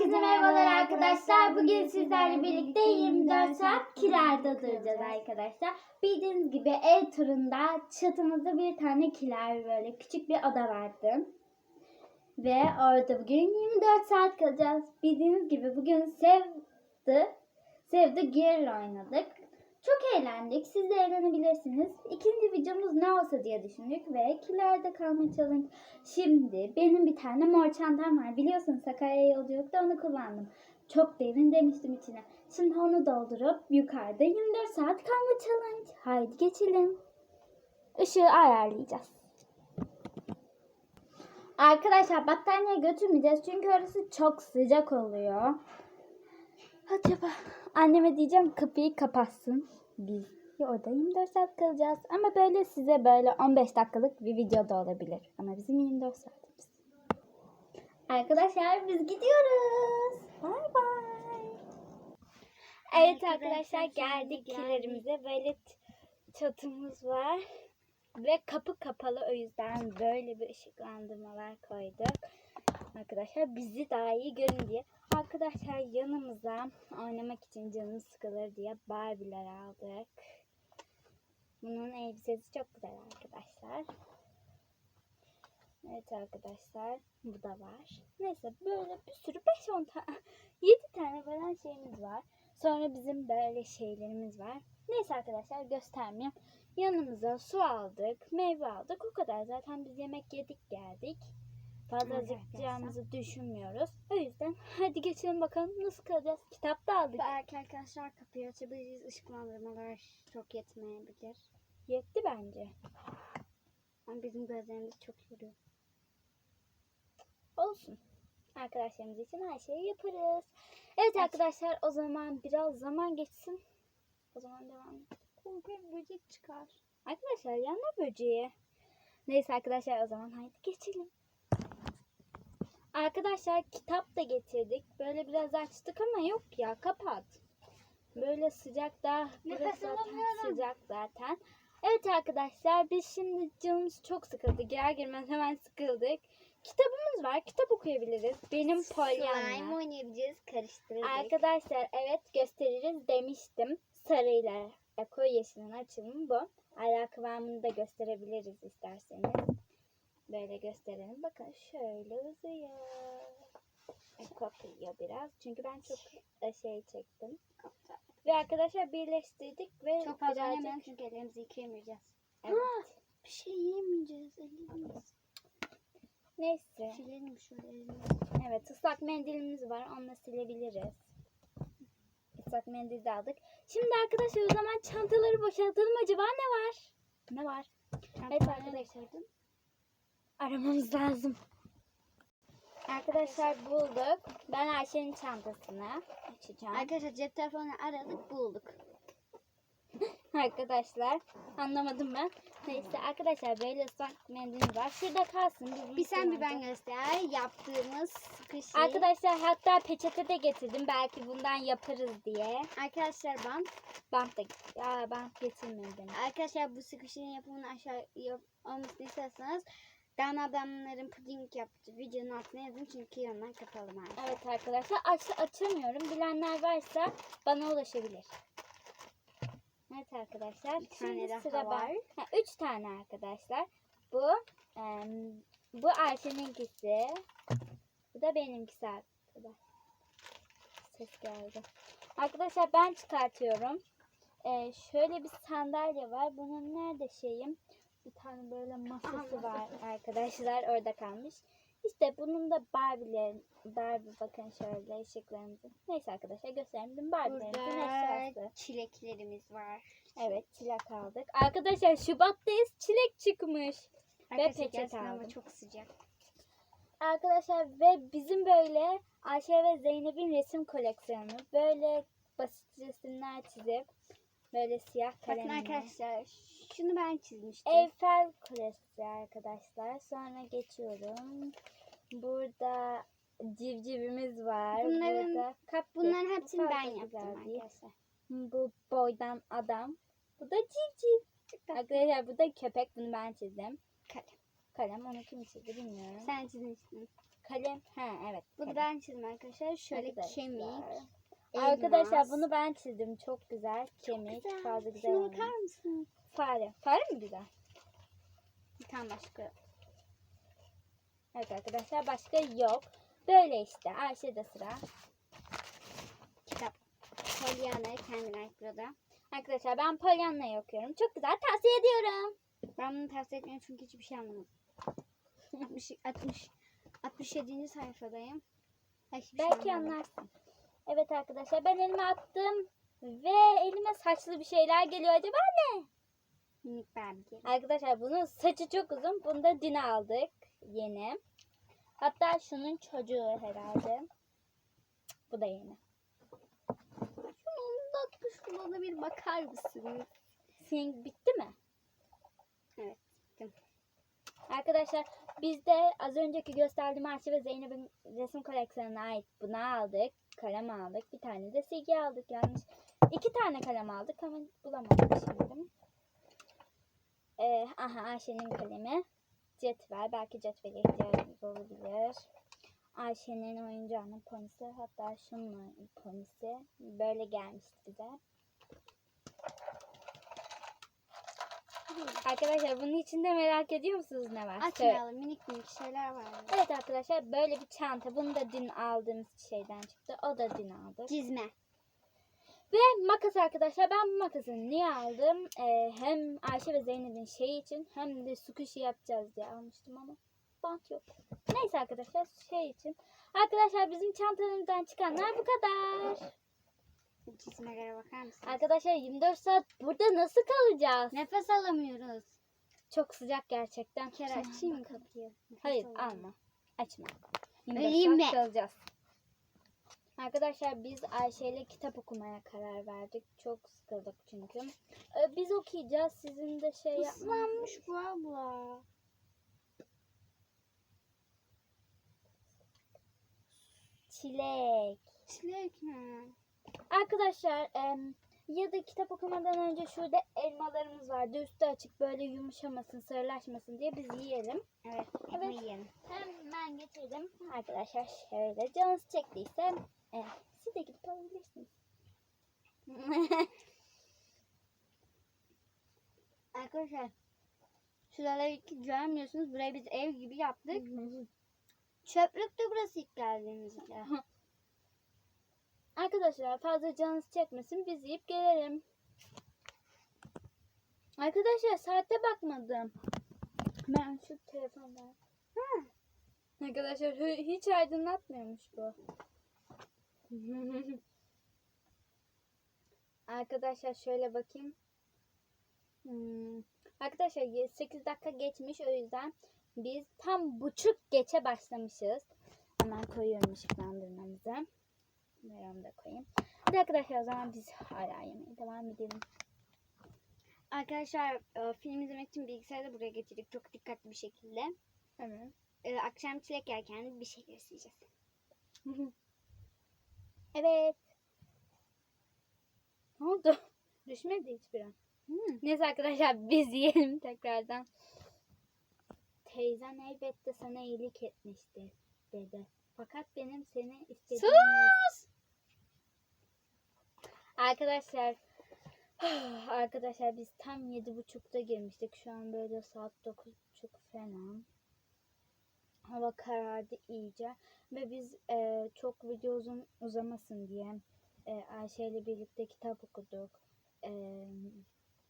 Herkese merhabalar arkadaşlar. Bugün sizlerle birlikte 24 saat kilerde oturacağız arkadaşlar. Bildiğiniz gibi ev turunda çatımızda bir tane kiler böyle küçük bir oda vardı. Ve orada bugün 24 saat kalacağız. Bildiğiniz gibi bugün Sev'di. Sev'de Gear oynadık. Çok eğlendik. Siz de eğlenebilirsiniz. İkinci videomuz ne olsa diye düşündük ve kilerde kalma challenge. Şimdi benim bir tane mor çantam var. Biliyorsunuz Sakarya yolculukta onu kullandım. Çok derin demiştim içine. Şimdi onu doldurup yukarıda 24 saat kalma challenge. Haydi geçelim. Işığı ayarlayacağız. Arkadaşlar battaniye götürmeyeceğiz çünkü orası çok sıcak oluyor. Acaba anneme diyeceğim kapıyı kapatsın. Biz orada 24 saat kalacağız. Ama böyle size böyle 15 dakikalık bir video da olabilir. Ama bizim 24 saatimiz. Arkadaşlar biz gidiyoruz. Bay bay. Evet arkadaşlar geldik kilerimize. Böyle çatımız var. Ve kapı kapalı o yüzden böyle bir ışıklandırmalar koyduk. Arkadaşlar bizi daha iyi görün diye. Arkadaşlar yanımıza oynamak için canımız sıkılır diye Barbie'ler aldık. Bunun elbisesi çok güzel arkadaşlar. Evet arkadaşlar bu da var. Neyse böyle bir sürü 5-10 tane 7 tane falan şeyimiz var. Sonra bizim böyle şeylerimiz var. Neyse arkadaşlar göstermeyeyim. Yanımıza su aldık, meyve aldık. O kadar zaten biz yemek yedik geldik. Fazla Evet, acıkacağımızı düşünmüyoruz. O yüzden hadi geçelim bakalım nasıl kalacağız. Kitap da aldık. Belki arkadaşlar kapıyı açabiliriz. Işıklandırmalar çok yetmeyebilir. Yetti bence. Ama bizim gözlerimiz çok yoruyor. Olsun. Arkadaşlarımız için her şeyi yaparız. Evet arkadaşlar o zaman biraz zaman geçsin. O zaman devam edelim. Korkunç böcek çıkar. Arkadaşlar yanma böceği. Neyse arkadaşlar o zaman haydi geçelim. Arkadaşlar kitap da getirdik. Böyle biraz açtık ama yok ya kapat. Böyle sıcak da burası Nefes zaten alamıyorum. sıcak zaten. Evet arkadaşlar biz şimdi canımız çok sıkıldı. Girer girmez hemen sıkıldık. Kitabımız var. Kitap okuyabiliriz. Benim Slime Pollyanna. oynayabiliriz. Karıştırırız. Arkadaşlar evet gösteririz demiştim. Sarıyla e, koyu yeşilin açılımı bu. Hala kıvamını da gösterebiliriz isterseniz. Böyle gösterelim. Bakın şöyle uzuyor. Kopuyor biraz. Çünkü ben çok e, şey çektim. Ve arkadaşlar birleştirdik ve Çok fazla birazcık- oynamayalım çünkü ellerimizi yıkayamayacağız. Evet. Bir şey yiyemeyeceğiz ellerimiz. Neyse. Silelim şöyle elimizi. Evet ıslak mendilimiz var. Onunla silebiliriz. Islak mendil de aldık. Şimdi arkadaşlar o zaman çantaları boşaltalım. Acaba ne var? Ne var? Evet arkadaşlar. Aramamız lazım. Arkadaşlar bulduk. Ben Ayşe'nin çantasını açacağım. Arkadaşlar cep telefonunu aradık bulduk. Arkadaşlar anlamadım ben. Neyse arkadaşlar böyle ıslak mendil var. Şurada kalsın. Bizim Bir sen bir ben göster. Yaptığımız sıkışı. Arkadaşlar hatta peçete de getirdim. Belki bundan yaparız diye. Arkadaşlar bant. Bant da ya bant getirmedim. Arkadaşlar bu sıkışın yapımını aşağı yap, olmasını isterseniz Dana adamların puding yaptı. Videonun altına yazın çünkü yanından kapalı maalesef. Evet arkadaşlar aç açamıyorum. Bilenler varsa bana ulaşabilir. Evet arkadaşlar. Bir tane Şimdi daha sıra var. ben. Ha, üç tane arkadaşlar. Bu em, bu Ayşe'ninkisi. Bu da benimkisi arkadaşlar. Ses geldi. Arkadaşlar ben çıkartıyorum. Ee, şöyle bir sandalye var. Bunun nerede şeyim? Bir tane böyle masası var arkadaşlar. Orada kalmış. İşte bunun da Barbie'lerin Barbie bakın şöyle ışıklarımızı. Neyse arkadaşlar göstereyim. Barbie'lerimizin eşyası. Çileklerimiz var. Evet çilek aldık. Arkadaşlar Şubat'tayız. Çilek çıkmış. Arkadaşlar peçete gerçekten ama aldım. çok sıcak. Arkadaşlar ve bizim böyle Ayşe ve Zeynep'in resim koleksiyonu. Böyle basit resimler çizip böyle siyah Bakın kalemle. arkadaşlar şunu ben çizmiştim. Eyfel Kulesi arkadaşlar. Sonra geçiyorum. Burada civcivimiz var. Bunların- Burada kapya. Bunların hepsini ben yaptım arkadaşlar. Bu boydan adam. Bu da civciv. Arkadaşlar bu da köpek. Bunu ben çizdim. Kalem. Kalem onu kim çizdi bilmiyorum. Sen çizmiştin. kalem. Ha evet. Bunu kalem. ben çizdim arkadaşlar. Şöyle Arkadaşlar. Arkadaşlar bunu ben çizdim. Çok güzel. Kemik. Güzel. Fazla güzel Şuna bakar mısın? Fare. Fare mi güzel? Bir tane başka. Evet arkadaşlar başka yok. Böyle işte. Ayşe'de sıra. Kitap. Pollyanna kendi layık burada. Arkadaşlar ben Pollyanna'yı okuyorum. Çok güzel. Tavsiye ediyorum. Ben bunu tavsiye etmiyorum çünkü hiçbir şey anlamadım. 60, 60, 67. sayfadayım. Hiçbir şey Belki anlamadım. anlarsın. Evet arkadaşlar ben elime attım. Ve elime saçlı bir şeyler geliyor. Acaba ne? Minik Barbie. Arkadaşlar bunun saçı çok uzun. Bunu da dün aldık. Yeni. Hatta şunun çocuğu herhalde. Bu da yeni. Şunun tatlışlığına bir bakar mısınız? Senin bitti mi? Evet. bittim. Arkadaşlar biz de az önceki gösterdiğim Ayşe ve Zeynep'in resim koleksiyonuna ait bunu aldık. Kalem aldık. Bir tane de silgi aldık. Yanlış. İki tane kalem aldık ama bulamadım şimdi. Ee, aha Ayşe'nin kalemi. Cetvel. Belki cetvele ihtiyacımız olabilir. Ayşe'nin oyuncağının ponisi. Hatta şunun ponisi. Böyle gelmişti bize. Arkadaşlar bunun içinde merak ediyor musunuz ne var? Açmayalım. Minik minik şeyler var. Evet arkadaşlar böyle bir çanta. Bunu da dün aldığımız şeyden çıktı. O da dün aldık. Çizme. Ve makas arkadaşlar. Ben bu makası niye aldım? Ee, hem Ayşe ve Zeynep'in şeyi için hem de sukuşi yapacağız diye almıştım ama bant yok. Neyse arkadaşlar şey için. Arkadaşlar bizim çantamızdan çıkanlar bu kadar. Çizmelere bakar mısın? Arkadaşlar 24 saat burada nasıl kalacağız? Nefes alamıyoruz. Çok sıcak gerçekten. Kere açayım mı kapıyı? Nefes Hayır alamıyorum. alma. Açma. 24 Öleyim saat mi? kalacağız. Arkadaşlar biz Ayşe ile kitap okumaya karar verdik. Çok sıkıldık çünkü. Ee, Biz okuyacağız. Sizin de şey. Islanmış bu abla. Çilek. Çilek mi? Arkadaşlar em, ya da kitap okumadan önce şurada elmalarımız vardı. Üstü açık böyle yumuşamasın, sarılaşmasın diye biz yiyelim. Evet. Evet. Yiyelim. Hemen getirdim. Arkadaşlar şöyle canınız çektiyse e, siz de gidip alabilirsiniz. Arkadaşlar şuraları hiç görmüyorsunuz. Burayı biz ev gibi yaptık. Çöplük de burası ilk geldiğimizde. Arkadaşlar fazla canınız çekmesin biz yiyip gelelim. Arkadaşlar saate bakmadım. Ben şu telefondan. Arkadaşlar hi- hiç aydınlatmıyormuş bu. Arkadaşlar şöyle bakayım. Hmm. Arkadaşlar 8 dakika geçmiş o yüzden biz tam buçuk geçe başlamışız. Hemen koyuyorum ışıklandırmamızı. Onu da koyayım. Hadi arkadaşlar o zaman biz hala yemeğe devam edelim. Arkadaşlar e, film izlemek için bilgisayarı da buraya getirdik. Çok dikkatli bir şekilde. Evet. E, akşam çilek yerken bir şey göstereceğiz. evet. Ne oldu? Düşmedi hiçbir an. Hmm. Neyse arkadaşlar biz yiyelim tekrardan. Teyzen elbette sana iyilik etmişti dedi. Fakat benim seni istediğim Sus! Arkadaşlar arkadaşlar biz tam yedi buçukta girmiştik. Şu an böyle saat dokuz buçuk falan. Hava karardı iyice ve biz e, çok video uzun uzamasın diye e, Ayşe ile birlikte kitap okuduk. E,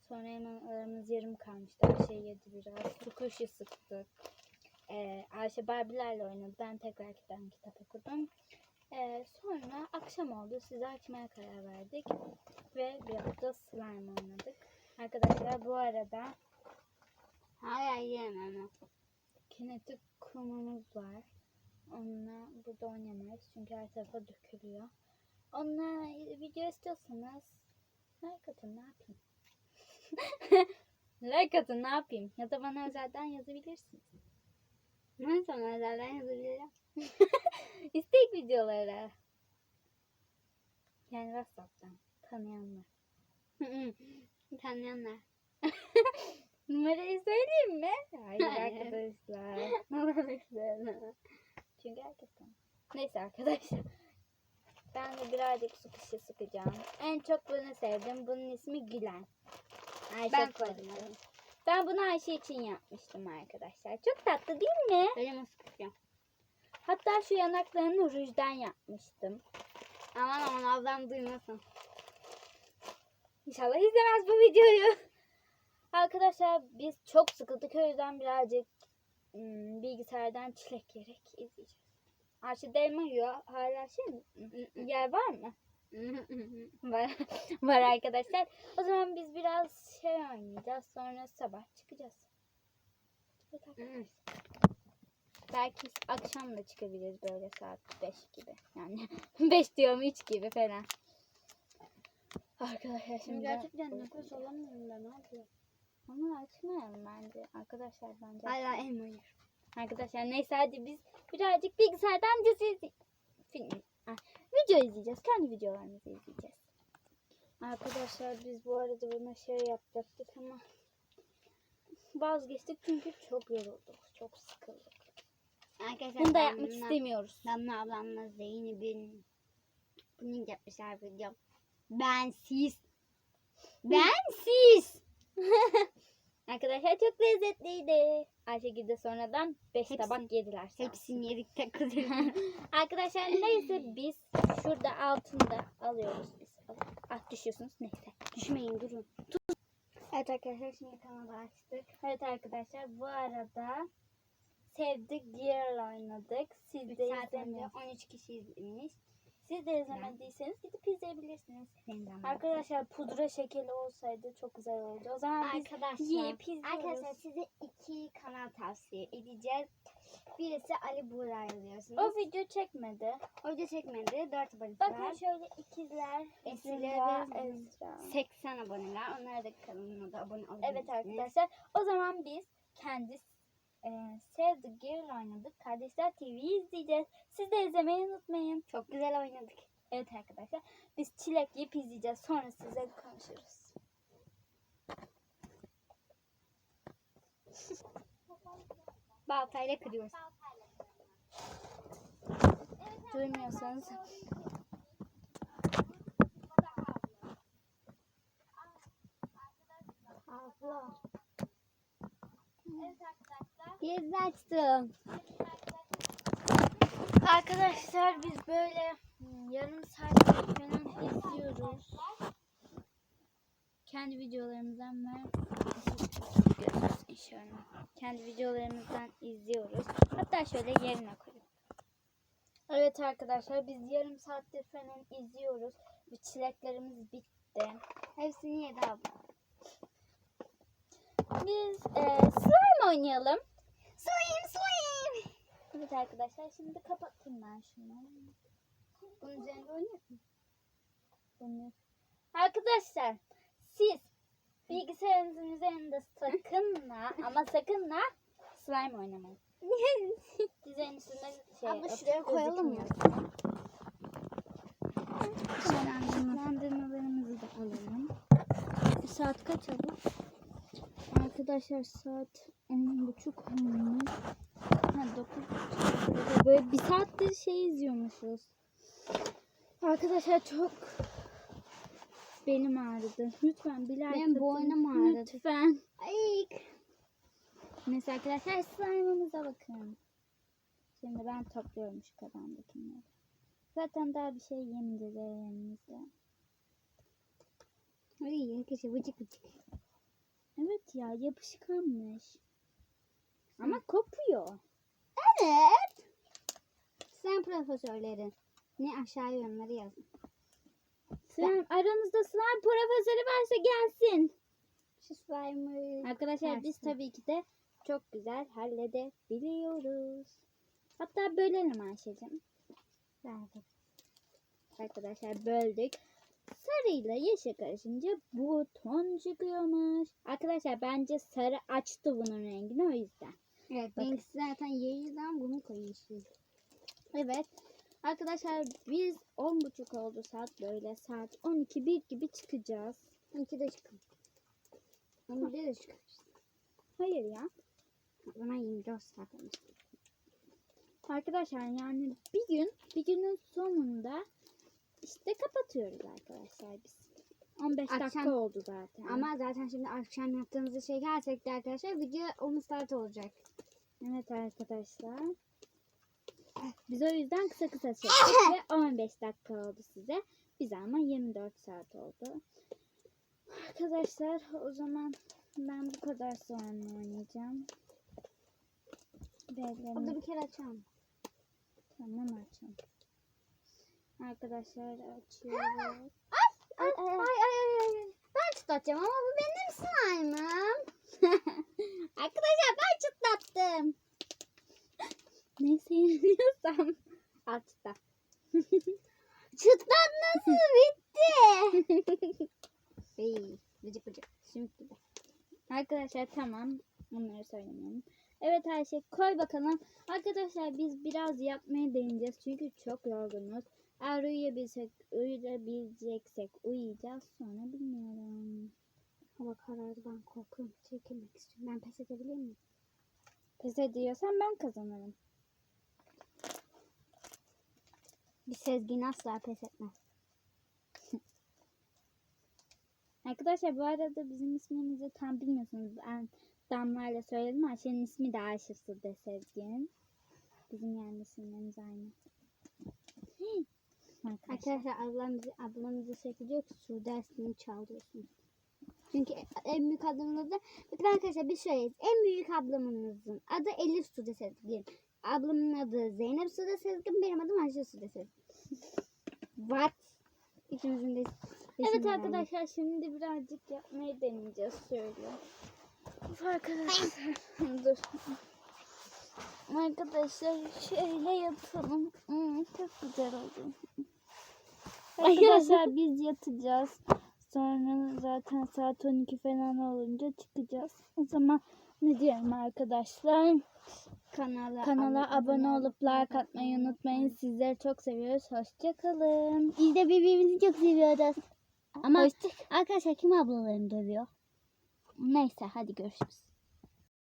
sonra hemen aramız yarım kalmıştı. Ayşe yedi biraz. Su kuşu sıktık. E, Ayşe Barbie'lerle oynadı. Ben tekrardan kitap okudum. E, sonra akşam oldu. Sizi açmaya karar verdik. Ve biraz da slime oynadık. Arkadaşlar bu arada Hala yiyemem kinetik kumumuz var. Onunla burada oynamayız. Çünkü her tarafa dökülüyor. Onunla video istiyorsanız like atın ne yapayım. like atın ne yapayım. Ya da bana özelden yazabilirsiniz. Ben sana özelden yazabilirim. İstek videoları. Yani Whatsapp'tan tanıyanlar. Tanıyanlar. Numarayı söyleyeyim mi? Hayır arkadaşlar. Arkadaşlar. Çünkü herkes. Neyse arkadaşlar. Ben de birazcık su kışı sıkacağım. En çok bunu sevdim. Bunun ismi Gülen. Ayşe Ben koydu. koydum. Ben bunu Ayşe için yapmıştım arkadaşlar. Çok tatlı değil mi? Böyle mi sıkacağım? Hatta şu yanaklarını rujdan yapmıştım. Aman aman ablam duymasın. İnşallah izlemez bu videoyu. Arkadaşlar biz çok sıkıldık. O yüzden birazcık hmm, bilgisayardan çilek yerek izleyeceğiz. Ayşe elma yiyor. Hala şey mi? Yer var mı? Var, var arkadaşlar. O zaman biz biraz şey oynayacağız. Sonra sabah çıkacağız. Evet. Belki akşam da çıkabiliriz böyle saat 5 gibi. Yani 5 diyorum 3 gibi falan. Arkadaşlar Şimdi gerçekten nefes alamıyorum ben. Ne yapıyorum? ama açmayalım bence. Arkadaşlar bence. Hala elma yiyorum. Arkadaşlar neyse hadi biz birazcık bilgisayardan dizi film, ah, video izleyeceğiz. Kendi videolarımızı izleyeceğiz. Arkadaşlar biz bu arada buna şey yapacaktık ama vazgeçtik çünkü çok yorulduk. Çok sıkıldık. Arkadaşlar Bunu da yapmak bununla- istemiyoruz. Damla ablamla Zeynep'in bunun yapmışlar video. Ben siz. Ben siz. Arkadaşlar çok lezzetliydi. Ayşegül de sonradan 5 Hepsi- tabak yediler. Hepsini yedik takılıyor. Arkadaşlar neyse biz şurada altında alıyoruz biz. Ah düşüyorsunuz neyse. Düşmeyin durun. Evet arkadaşlar şimdi kanalı açtık. Evet arkadaşlar bu arada Sevdik Girl oynadık. Siz 3 de saat önce izlemediyseniz, 13 kişi izlemiş. siz de izlemediyseniz gidip izleyebilirsiniz. Benim de ama. Arkadaşlar pudra şekeri olsaydı çok güzel olurdu. O zaman biz Arkadaşlar, yiyip izliyoruz. arkadaşlar size iki kanal tavsiye edeceğiz. Birisi Ali Buğra yazıyorsunuz. o video çekmedi. O video çekmedi. 4 abonesi Bakın var. şöyle ikizler. Esra ve Esra. 80 aboneler. Onlara da kanalına da abone olabilirsiniz. Evet arkadaşlar. O zaman biz kendi e, Save the Girl oynadık. Kardeşler TV'yi izleyeceğiz. Siz de izlemeyi unutmayın. Çok güzel oynadık. Evet arkadaşlar. Biz çilek yiyip izleyeceğiz. Sonra size konuşuruz. Baltayla kırıyoruz. Duymuyorsanız. Abla. Biz açtım. Arkadaşlar biz böyle yarım saat falan izliyoruz. Kendi videolarımızdan ve inşallah. Kendi videolarımızdan izliyoruz. Hatta şöyle yerine koyayım. Evet arkadaşlar biz yarım saattir falan izliyoruz. Ve çileklerimiz bitti. Hepsini yedi abla. Biz e, slime oynayalım. Suyum suyum. Evet arkadaşlar şimdi kapatayım ben şunu. Bunun üzerinde musun? Bunu. Arkadaşlar siz bilgisayarınızın üzerinde sakın ha ama sakın ha slime oynamayın. Dizayn üstünde şey Abla şuraya koyalım mı? Işıklandırmalarımızı da alalım. Saat kaç oldu? Arkadaşlar saat on buçuk olmuş. Ha dokuz. Böyle bir saattir şey izliyormuşuz. Arkadaşlar çok benim ağrıdı. Lütfen bir like Benim boynum ağrıdı. Lütfen. Ay. Neyse arkadaşlar slime'ımıza bakın. Şimdi ben topluyorum şu kazandakileri. Zaten daha bir şey yemeyeceğiz elimizde. Ay arkadaşlar vıcık vıcık. Evet ya yapışkanmış. Ama kopuyor. Evet. Sen profesörlerin. Ne aşağı yorumları yazın. Slime, aranızda slime profesörü varsa gelsin. Şu slime'ı. Arkadaşlar biz Gelsin. tabii ki de çok güzel halledebiliyoruz. Hatta bölelim Ayşe'cim. Verdim. Arkadaşlar böldük. Sarıyla yeşil karışınca bu ton çıkıyormuş. Arkadaşlar bence sarı açtı bunun rengini o yüzden. Evet. Benimkisi zaten yeğilden bunu koyuyorsun. Evet. Arkadaşlar biz 10.30 oldu saat böyle saat 12 bir gibi çıkacağız. İki de çıkın. Onu bir de çıkın. Hayır ya. O zaman 24 saat olmuş. Arkadaşlar yani bir gün bir günün sonunda işte kapatıyoruz arkadaşlar biz. 15 dakika Akşam- oldu zaten. Ama zaten şimdi akşam yaptığımızı çekersek de arkadaşlar video 10 saat olacak. Evet arkadaşlar. Biz o yüzden kısa kısa çektik ve 15 dakika oldu size. Bize ama 24 saat oldu. Arkadaşlar o zaman ben bu kadar soğanla oynayacağım. Devlerimi Orada bir kere açalım. tamam açalım. Arkadaşlar açıyoruz. Ay ay ay ay. ay. Ben çıtlatacağım ama bu benim slime'ım. Arkadaşlar ben çıtlattım. Neyse yeniliyorsam. Al çıtlat. Çıtlat nasıl bitti? İyi. Bıcık bıcık. Şimdi. Arkadaşlar tamam. Onları söylemeyelim. Evet şey koy bakalım. Arkadaşlar biz biraz yapmaya deneyeceğiz. Çünkü çok yorgunuz. Eğer uyuyabilsek, uyuyabileceksek uyuyacağız. Sonra bilmiyorum. Hava karardı ben korkuyorum. Çekilmek istiyorum. Ben pes edebilir miyim? Pes ediyorsan ben kazanırım. Bir Sezgin asla pes etmez. Arkadaşlar bu arada bizim ismimizi tam bilmiyorsunuz. Ben Damla ile söyledim. Ayşe'nin ismi de Ayşe Sude Sezgin. Bizim yani isimlerimiz aynı. Arkadaşlar. Arkadaşlar ablamızı, ablamızı şey diyor ki su dersini çaldırıyorsunuz. Çünkü en büyük ablamın adı, bakın arkadaşlar bir söyleyiz. En büyük ablamızın adı Elif Sude Sezgin. Ablamın adı Zeynep Sude Sezgin, benim adım Ayşe Sude Sezgin. What? İkimizin de Evet arkadaşlar şimdi birazcık yapmayı deneyeceğiz şöyle. Arkadaşlar dur. Arkadaşlar şöyle yapalım. Hmm, çok güzel oldu. Arkadaşlar biz yatacağız. Sonra zaten saat 12 falan olunca çıkacağız. O zaman ne diyelim arkadaşlar? Kanala, Kanala abone olup like atmayı unutmayın. Sizleri çok seviyoruz. Hoşçakalın. Biz de birbirimizi çok seviyoruz. Ama Hoşça- arkadaşlar kim ablalarını dövüyor? Neyse hadi görüşürüz.